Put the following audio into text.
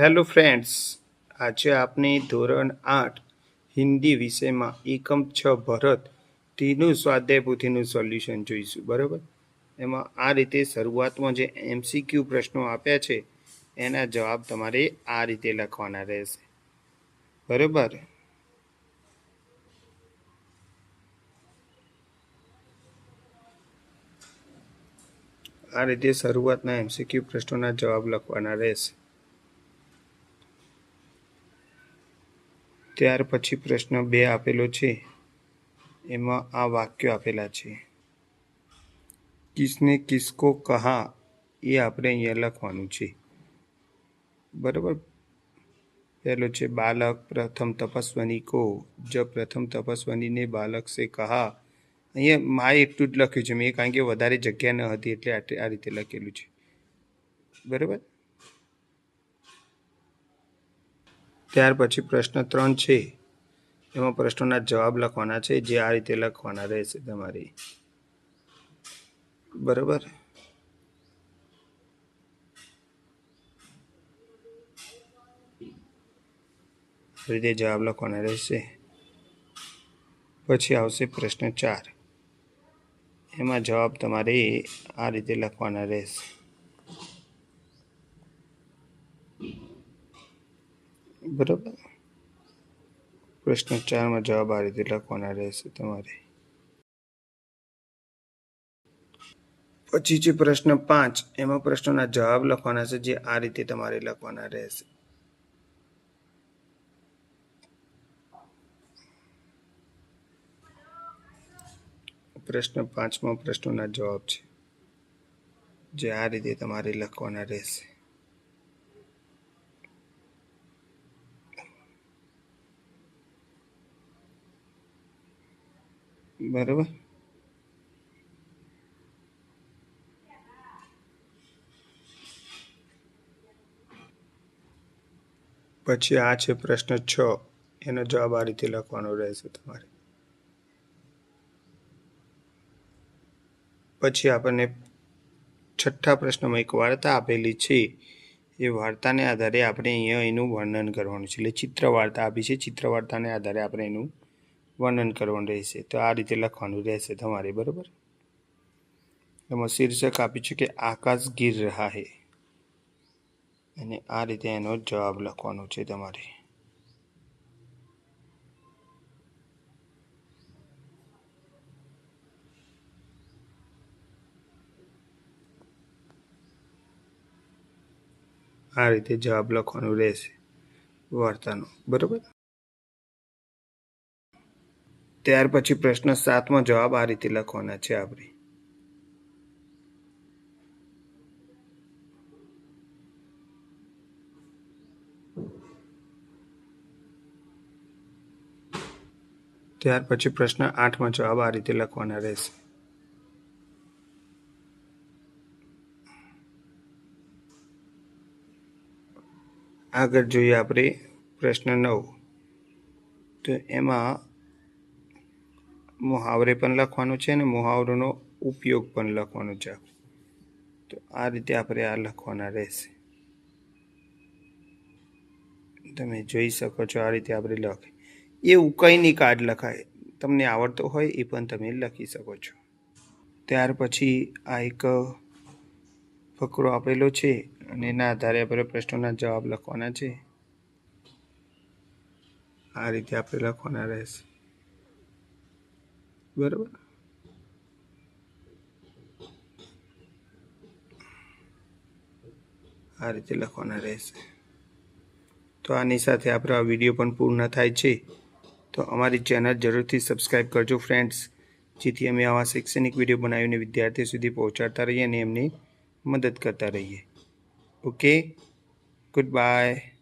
Hello friends આજે આપણે ધોરણ આઠ હિન્દી વિષયમાં એકમ છ ભરત ટીનું સ્વાધ્યાય પોથીનું સોલ્યુશન જોઈશું, બરાબર? એમાં આ રીતે શરૂઆતમાં જે એમસીક્યુ પ્રશ્નો આપ્યા છે, એના જવાબ તમારે આ રીતે લખવાના રહેશે. બરાબર? આ રીતે શરૂઆતના એમસીક્યુ પ્રશ્નોના જવાબ લખવાના રહેશે. ત્યાર પછી પ્રશ્ન બે આપેલો છે. એમાં આ વાક્યો આપેલા છે. કિસને કિસકો કહા એ આપણે અહીંયા લખવાનું છે. બરાબર? પહેલો છે, બાલક પ્રથમ તપસ્વની કો જ પ્રથમ તપસ્વનીને બાલક સે કહા. અહીંયા માએ એટલું જ લખ્યું છે, મેં કારણ કે વધારે જગ્યા ન હતી એટલે આ રીતે લખેલું છે. બરાબર? ત્યાર પછી પ્રશ્ન ત્રણ છે. એમાં પ્રશ્નોના જવાબ લખવાના છે, જે આ રીતે લખવાના રહેશે તમારી. બરાબર? રીતે જવાબ લખવાના રહેશે. પછી આવશે પ્રશ્ન ચાર. એમાં જવાબ તમારે આ રીતે લખવાના રહેશે. બરાબર. પ્રશ્ન ચારમાં જવાબ આ રીતે લખવાના રહેશે તમારે. પછી છે પ્રશ્ન પાંચ. એમાં પ્રશ્નોના જવાબ લખવાના છે જે આ રીતે તમારે લખવાના રહેશે. પ્રશ્ન પાંચમાં પ્રશ્નોના જવાબ છે જે આ રીતે તમારે લખવાના રહેશે. બરાબર. પછી આ છે પ્રશ્ન છ. એનો જવાબ આ રીતે લખવાનો રહેશે તમારે. પછી આપણને છઠ્ઠા પ્રશ્નમાં એક વાર્તા આપેલી છે. એ વાર્તાને આધારે આપણે અહીંયા એનું વર્ણન કરવાનું છે. એટલે ચિત્ર વાર્તા આપી છે. ચિત્ર વાર્તાને આધારે આપણે એનું વર્ણન કરવાનું રહેશે. તો આ રીતે લખવાનું રહેશે તમારે, બરાબર? એમાં શીર્ષક આપ્યું છે કે આકાશ ગીર રહા હે. અને આ રીતે એનો જવાબ લખવાનો છે તમારે. આ રીતે જવાબ લખવાનું રહેશે. વાર્તાનો, બરાબર? ત્યાર પછી પ્રશ્ન સાતમાં જવાબ આ રીતે લખવાના છે આપણે. ત્યાર પછી પ્રશ્ન આઠમાં જવાબ આ રીતે લખવાના રહેશે. આગળ જોઈએ આપણે પ્રશ્ન નવ. તો એમાં મુહાવરે પણ લખવાનું છે અને મુહાવરોનો ઉપયોગ પણ લખવાનો છે. તો આ રીતે આપણે આ લખવાના રહેશે. તમે જોઈ શકો છો આ રીતે આપણે લખે. એવું કંઈ નહીં કાર્ડ લખાય. તમને આવડતો હોય એ પણ તમે લખી શકો છો. ત્યાર પછી આ એક ફકરો આપેલો છે અને એના આધારે આપણે પ્રશ્નોના જવાબ લખવાના છે. આ રીતે આપણે લખવાના રહેશે. બરાબર. આ રીતે લખવાના રહેશે. તો આની સાથે આપણો આ વીડિયો પણ પૂર્ણ થાય છે. તો અમારી ચેનલ જરૂરથી સબસ્ક્રાઈબ કરજો ફ્રેન્ડ્સ. જેથી અમે આવા શૈક્ષણિક વીડિયો બનાવીને વિદ્યાર્થીઓ સુધી પહોંચાડતા રહીએ અને એમની મદદ કરતા રહીએ. ઓકે? Good bye.